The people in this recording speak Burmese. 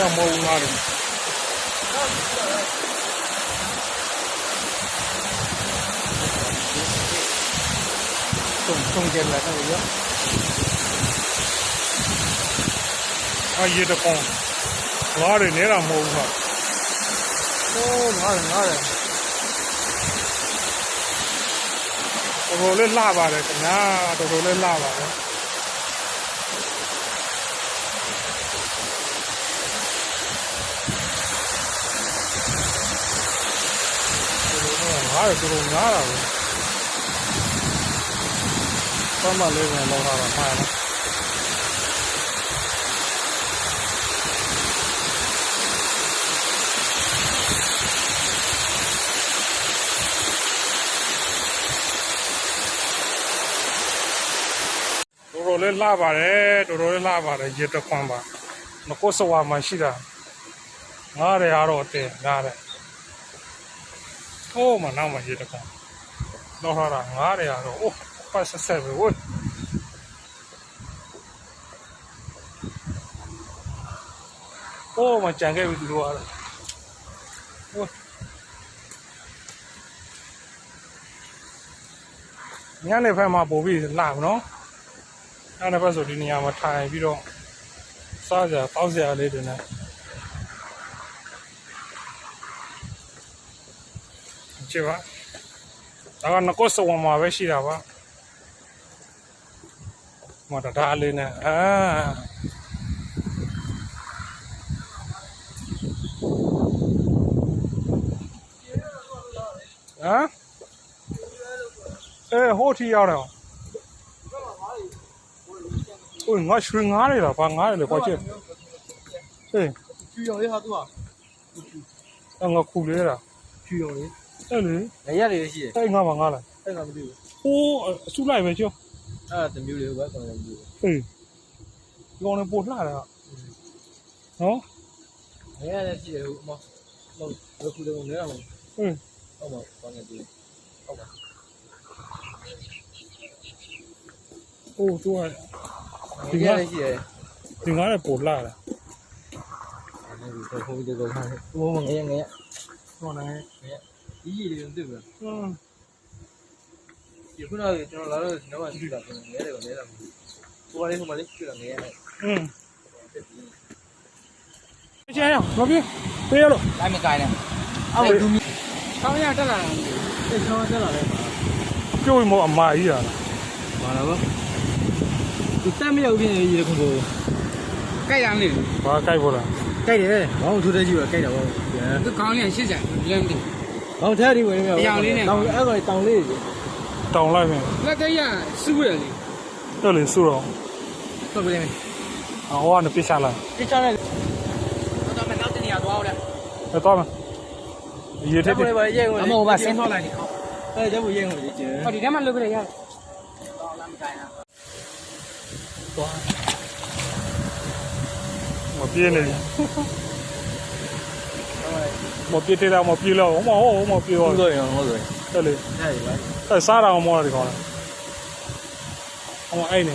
တော့မဟုတ်ဘူးလားတယ်တုံတုံကျလာတော့ရအရေးတကောင်ငါးတွေနေတာမဟုတ်ဘူးဟာโอ้ငါးတယ်ငါးတယ်တော်တော်လေးလှပါတယ်ခင်ဗျာတော်တော်လေးလှပါတယ် ငါးရတော်တော်ငားတာပဲဘာမှလေးပဲလောက်တာမှားလားတော်တော်လေးလှပါတယ်တော်တော်လေးလှပါတယ်ရေတခွန်ပါမကုတ်စဝါမှာရှိတာငားရရတော့အတင်းငားတယ် โอ้มาနောက်မှာရေတကောင်တော့ဟာတာငားတယ်ရတော့အိုးပတ်ဆက်ဆက်ပဲဝတ်โอ้มาကြံခဲ့ပြီသူတို့ကတော့ဝတ်ညနေဖက်မှာပို့ပြီးလာမနော်ညနေဖက်ဆိုဒီနေရာမှာထိုင်ပြီးတော့စားကြတောက်စရာလေးတွေနဲ့ ချစ်ပါဒါကငကုတ်စဝံမှာပဲရှိတာပါမတော်ဒါလေးနဲ့အာဟမ်အဲဟိုထီရောက်တယ်ဟိုငါရွှေငါးတွေလားဗာငါးတွေလေကွာချစ်ဟေးဖြူရော်လေးဟာသူကငါခုလေးလားဖြူရော်လေး အဲ့လေငရက်လေးရှိတယ်အဲ့ငါဘာငားလားအဲ့ကမသိဘူးဟိုးအစုလိုက်ပဲကျော်အဲ့ဒါတမျိုးလေးပဲကောင်းတယ်မျိုးဟေးဒီကောင်လည်းပို့လှတာနော်ငရက်လေးရှိတယ်ဟိုအမဟုတ်ဘယ်ခုလုံးလဲတော့ဟေးဟုတ်ပါကောင်းတယ်ပြီဟုတ်ပါဟိုသူကငရက်လေးရှိတယ်ဒီငါလည်းပို့လှတာအဲ့ဒီဟိုဒီကောင်းတယ်ဟိုငရက်ငရက်ဟောနေဒီ ကြီးလေးတော့သိဘူးဟွန်းဒီခုနကကျွန်တော်လာတော့ကျွန်တော်ကကြည့်တာငရက်လေးကလဲတာဟိုကလေးဟိုမလေးကြည့်တာငရက်လေးဟွန်းကျန်ရမပြေးပေးရလို့လိုက်မကိုင်းနဲ့အောက်ဒူမီဆောင်းရတက်လာတာအဲ့ဆောင်းတက်လာတယ်ကျိုးမောအမကြီးရလားဘာလဲဘာဒီတက်မရောက်ဖြစ်နေရေခုကိုကြိုက်ရမယ်ဘာကြိုက်ဖို့လားကြိုက်တယ်ဘောင်းထိုးတဲ့ကြီးပဲကြိုက်တာဘောသူကောင်းလေးရှစ်ကြလမ်းတင် ဘောင်းထဲဒီဝင်မြောက်တောင်လေးနဲ့ တောင်အဲ့ကောင်တောင်လေးကြီးတောင်းလိုက်မယ်လက်တရစူးရလေတော်လေစုတော့ဟုတ်ပြီလေဟောကနေပြချလာပြချလိုက်တော့မနောက်တနေရာသွားအောင်လဲတော့တော့မယ်ရေထတက်က်ပေါ်ပါရဲဝင်အမေကဆင်းထွက်လာနေအဲ့ကျဘရဲဝင်ကြီးကျဟောဒီထဲမှာလုပ်ပြရရတယ်မပြေးနေ မပြေးတဲ့တော့မပြေးလို့ဟောမဟောမပြေးဟုတ်တော့လို့ရဟုတ်လို့တော်လေအဲ့ဒီပါအဲစားတာမောတယ်ခေါ်လားဟောအဲ့နေ